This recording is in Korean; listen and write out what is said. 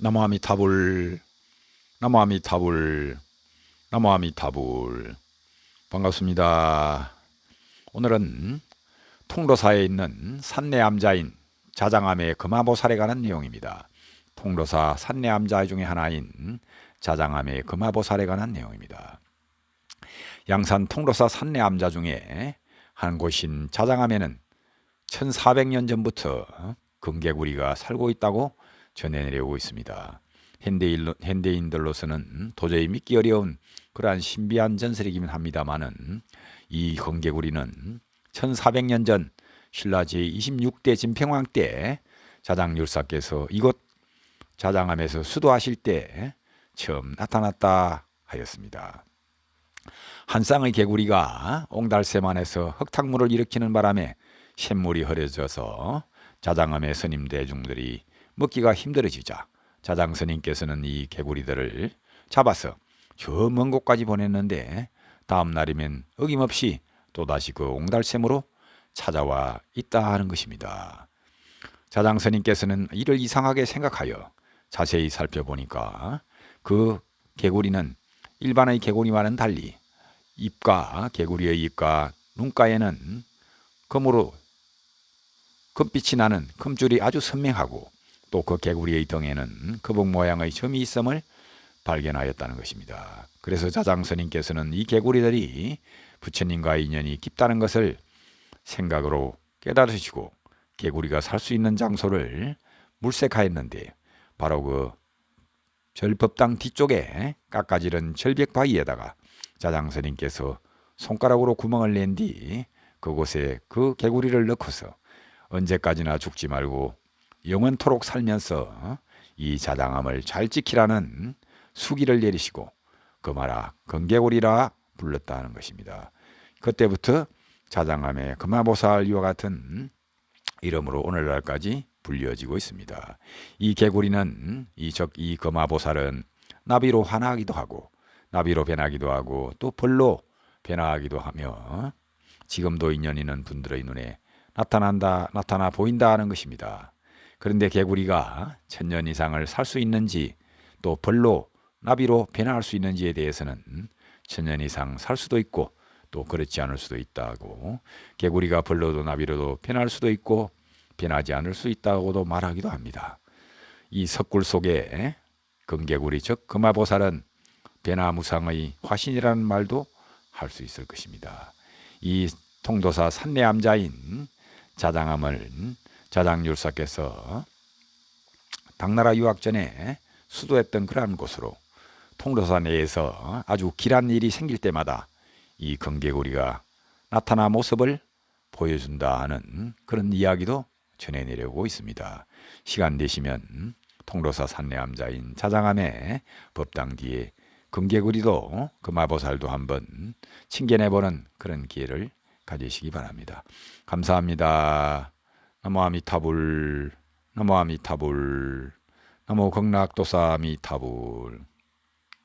나무아미타불 나무아미타불 나무아미타불 반갑습니다. 오늘은 통로사에 있는 산내암자인 자장암의 금화보살에 관한 내용입니다. 통로사 산내암자 중에 하나인 자장암의 금화보살에 관한 내용입니다. 양산 통로사 산내암자 중에 한 곳인 자장암에는 1400년 전부터 금개구리가 살고 있다고 전해내려오고 있습니다. 현대인, 현대인들로서는 도저히 믿기 어려운 그러한 신비한 전설이긴 합니다만은 이 금개구리는 1400년 전 신라 제26대 진평왕 때 자장율사께서 이곳 자장암에서 수도하실 때 처음 나타났다 하였습니다. 한 쌍의 개구리가 옹달샘 안에서 흙탕물을 일으키는 바람에 샘물이 흐려져서 자장암의 스님 대중들이 먹기가 힘들어지자 자장 스님께서는 이 개구리들을 잡아서 저 먼 곳까지 보냈는데 다음 날이면 어김없이 또다시 그 옹달샘으로 찾아와 있다 하는 것입니다. 자장 스님께서는 이를 이상하게 생각하여 자세히 살펴보니까 그 개구리는 일반의 개구리와는 달리 입과 개구리의 입과 눈가에는 금으로 금빛이 나는 금줄이 아주 선명하고 또 그 개구리의 등에는 거북 모양의 점이 있음을 발견하였다는 것입니다. 그래서 자장 스님께서는 이 개구리들이 부처님과의 인연이 깊다는 것을 생각으로 깨달으시고 개구리가 살 수 있는 장소를 물색하였는데 바로 그 절법당 뒤쪽에 깎아지른 절벽 바위에다가 자장 스님께서 손가락으로 구멍을 낸 뒤 그곳에 그 개구리를 넣고서 언제까지나 죽지 말고 영원토록 살면서 이 자장암을 잘 지키라는 수기를 내리시고 그 말아 건개구리라 불렀다는 것입니다. 그때부터 자장암의 금화보살 이와 같은 이름으로 오늘날까지 불려지고 있습니다. 이 개구리는 이적이 금화보살은 나비로 환하기도 하고 나비로 변하기도 하고 또 벌로 변화하기도 하며 지금도 인연 있는 분들의 눈에 나타난다 나타나 보인다 하는 것입니다. 그런데 개구리가 천년 이상을 살 수 있는지 또 벌로 나비로 변화할 수 있는지에 대해서는 천년 이상 살 수도 있고 또 그렇지 않을 수도 있다고 개구리가 벌로도 나비로도 변할 수도 있고 변하지 않을 수 있다고도 말하기도 합니다. 이 석굴 속에 금개구리 즉 금화보살은 변화무상의 화신이라는 말도 할 수 있을 것입니다. 이 통도사 산내암자인 자장암을 자장율사께서 당나라 유학 전에 수도했던 그러한 곳으로 통도사 내에서 아주 길한 일이 생길 때마다 이 금개구리가 나타나 모습을 보여준다 하는 그런 이야기도 전해내려고 있습니다. 시간 되시면 통로사 산내암자인 자장암의 법당 뒤에 금개구리도 금화보살도 한번 칭견해보는 그런 기회를 가지시기 바랍니다. 감사합니다. 나무 아미타불 나무 극락도사 아미타불